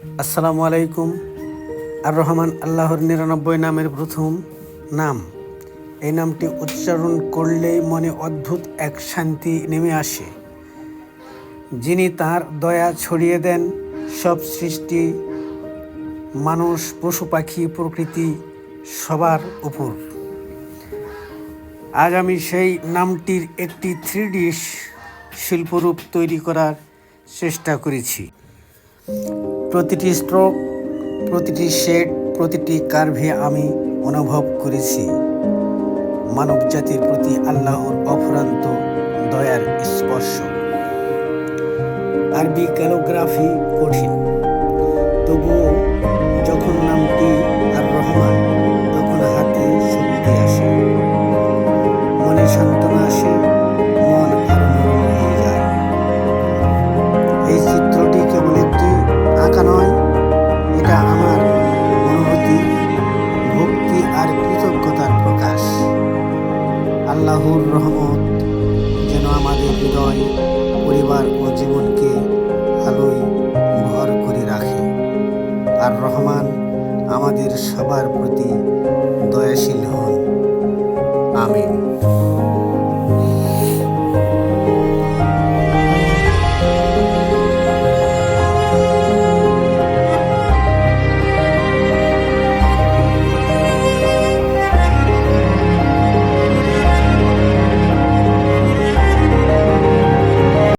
আসসালামু আলাইকুম। আর রহমান আল্লাহর নিরানব্বই নামের প্রথম নাম। এই নামটি উচ্চারণ করলেই মনে অদ্ভুত এক শান্তি নেমে আসে। যিনি তার দয়া ছড়িয়ে দেন, সব সৃষ্টি, মানুষ, পশু পাখি, প্রকৃতি সবার উপর। আজ আমি সেই নামটির একটি থ্রি ডিশ শিল্পরূপ তৈরি করার চেষ্টা করেছি। প্রতিটি স্ট্রোক প্রতিটি শেড প্রতিটি কার্ভে আমি অনুভব করেছি। মানব জাতির প্রতি আল্লাহর অফুরান্ত দয়ার স্পর্শ। আরবি ক্যালোগ্রাফি কঠিন। তবুও আল্লাহর রহমত যেন আমাদের হৃদয়, পরিবার ও জীবনকে আলোয় ভর করে রাখে। আর রহমান আমাদের সবার প্রতি দয়াশীল হন। আমিন।